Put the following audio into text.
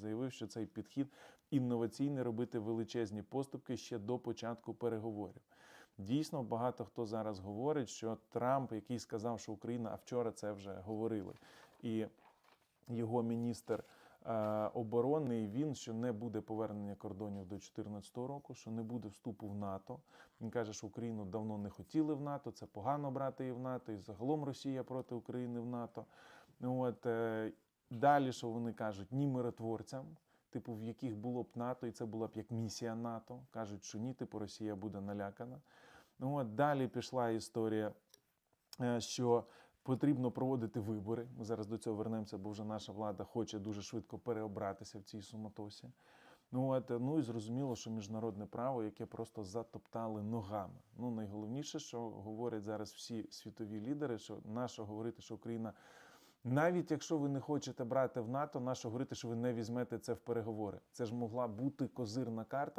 заявив, що цей підхід інноваційний робити величезні поступки ще до початку переговорів. Дійсно, багато хто зараз говорить, що Трамп, який сказав, що Україна, а вчора це вже говорили, і його міністр е, оборони, і він що не буде повернення кордонів до 2014 року, що не буде вступу в НАТО. Він каже, що Україну давно не хотіли в НАТО, це погано брати її в НАТО, і загалом Росія проти України в НАТО. От, е, далі, що вони кажуть, ні миротворцям. Типу, в яких було б НАТО, і це була б як місія НАТО. Кажуть, що ні, типу Росія буде налякана. Ну от далі пішла історія, е, що потрібно проводити вибори. Ми зараз до цього вернемося, бо вже наша влада хоче дуже швидко переобратися в цій суматосі. Ну, от, е, ну і зрозуміло, що міжнародне право, яке просто затоптали ногами. Ну, найголовніше, що говорять зараз всі світові лідери, що наше говорити, що Україна. Навіть якщо ви не хочете брати в НАТО, наше говорити, що ви не візьмете це в переговори. Це ж могла бути козирна карта,